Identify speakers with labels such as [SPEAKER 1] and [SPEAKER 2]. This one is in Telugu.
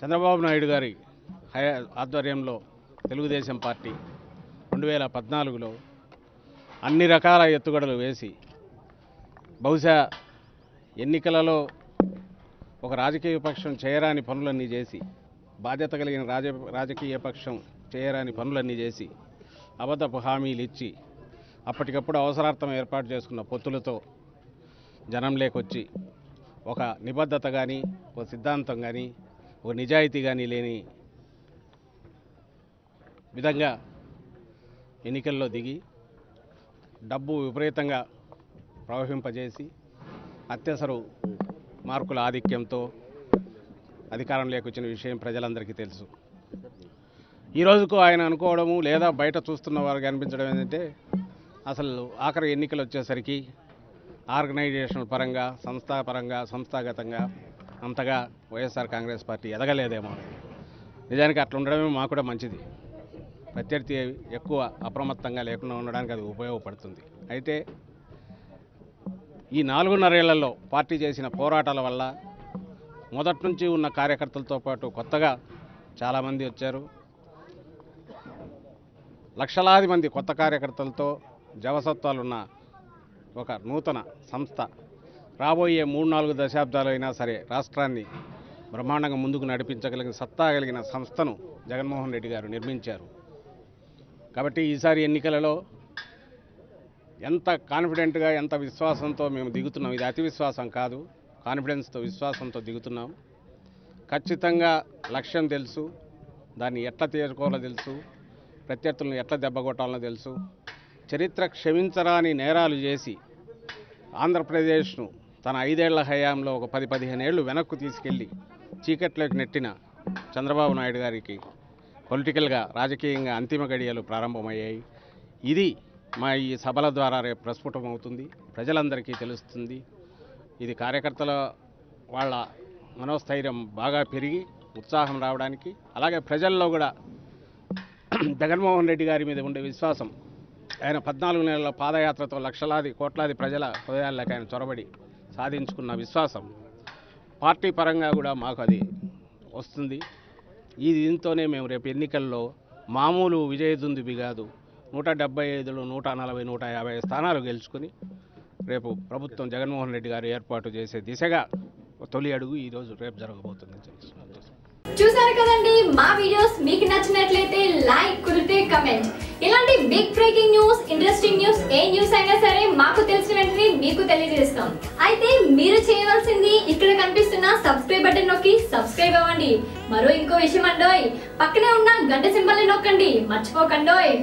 [SPEAKER 1] చంద్రబాబు నాయుడు గారి ఆధ్వర్యంలో తెలుగుదేశం పార్టీ రెండు వేల పద్నాలుగులో అన్ని రకాల ఎత్తుగడలు వేసి బహుశా ఎన్నికలలో ఒక రాజకీయ పక్షం చేయరాని పనులన్నీ చేసి బాధ్యత కలిగిన రాజ రాజకీయ పక్షం చేయరాని పనులన్నీ చేసి అబద్ధపు హామీలు ఇచ్చి అప్పటికప్పుడు అవసరార్థం ఏర్పాటు చేసుకున్న పొత్తులతో జనం లేకొచ్చి ఒక నిబద్ధత కానీ ఒక సిద్ధాంతం కానీ ఒక నిజాయితీ కానీ లేని విధంగా ఎన్నికల్లో దిగి డబ్బు విపరీతంగా ప్రవహింపజేసి అత్యవసర మార్కుల ఆధిక్యంతో అధికారం వచ్చిన విషయం ప్రజలందరికీ తెలుసు. ఈ రోజుకు ఆయన అనుకోవడము లేదా బయట చూస్తున్న వారికి అనిపించడం ఏంటంటే అసలు ఆఖరి ఎన్నికలు వచ్చేసరికి ఆర్గనైజేషన్ పరంగా సంస్థాపరంగా సంస్థాగతంగా అంతగా వైఎస్ఆర్ కాంగ్రెస్ పార్టీ ఎదగలేదేమో. నిజానికి అట్లా ఉండడమే మాకు కూడా మంచిది. ప్రత్యర్థి ఎక్కువ అప్రమత్తంగా లేకుండా ఉండడానికి అది ఉపయోగపడుతుంది. అయితే ఈ నాలుగున్నరేళ్ళలో పార్టీ చేసిన పోరాటాల వల్ల మొదటి నుంచి ఉన్న కార్యకర్తలతో పాటు కొత్తగా చాలామంది వచ్చారు. లక్షలాది మంది కొత్త కార్యకర్తలతో జవసత్వాలున్న ఒక నూతన సంస్థ రాబోయే మూడు నాలుగు దశాబ్దాలైనా సరే రాష్ట్రాన్ని బ్రహ్మాండంగా ముందుకు నడిపించగలిగిన సత్తా కలిగిన సంస్థను జగన్మోహన్ రెడ్డి గారు నిర్మించారు. కాబట్టి ఈసారి ఎన్నికలలో ఎంత కాన్ఫిడెంట్గా ఎంత విశ్వాసంతో మేము దిగుతున్నాం ఇది అతి విశ్వాసం కాదు. కాన్ఫిడెన్స్తో విశ్వాసంతో దిగుతున్నాం. ఖచ్చితంగా లక్ష్యం తెలుసు. దాన్ని ఎట్లా చేరుకోవాలో తెలుసు. ప్రత్యర్థులను ఎట్లా దెబ్బగొట్టాలనో తెలుసు. చరిత్ర క్షమించరాని నేరాలు చేసి ఆంధ్రప్రదేశ్ను తన ఐదేళ్ళ హయాంలో ఒక పది పదిహేను ఏళ్ళు వెనక్కు తీసుకెళ్ళి చీకట్లోకి నెట్టిన చంద్రబాబు నాయుడు గారికి పొలిటికల్గా రాజకీయంగా అంతిమ గడియలు ప్రారంభమయ్యాయి. ఇది మా ఈ సభల ద్వారా రేపు ప్రస్ఫుటమవుతుంది ప్రజలందరికీ తెలుస్తుంది. ఇది కార్యకర్తల వాళ్ళ మనోస్థైర్యం బాగా పెరిగి ఉత్సాహం రావడానికి అలాగే ప్రజల్లో కూడా జగన్మోహన్ రెడ్డి గారి మీద ఉండే విశ్వాసం. ఆయన పద్నాలుగు నెలల పాదయాత్రతో లక్షలాది కోట్లాది ప్రజల హృదయాల్లోకి ఆయన చొరబడి సాధించుకున్న విశ్వాసం పార్టీ పరంగా కూడా మాకు అది వస్తుంది. ఈ దీంతోనే మేము రేపు ఎన్నికల్లో మామూలు విజయదుందుబి కాదు నూట డెబ్బై ఐదులో నూట నలభై నూట యాభై స్థానాలు గెలుచుకుని రేపు ప్రభుత్వం జగన్మోహన్ రెడ్డి గారు ఏర్పాటు చేసే దిశగా తొలి అడుగు ఈరోజు రేపు జరగబోతుందని
[SPEAKER 2] చూసారు కదండి మా వీడియోస్ మీకు నచ్చినట్లయితే లైక్ కుదిరితే కమెంట్. ఇలాంటి big breaking news interesting news ఏ న్యూస్ అయినా సరే మాకు సబ్స్క్రైబ్ అవ్వండి మరో ఇంకో విషయం అండోయ్. పక్కనే ఉన్న గంట సింబల్ నొక్కండి. మర్చిపోకండోయ్.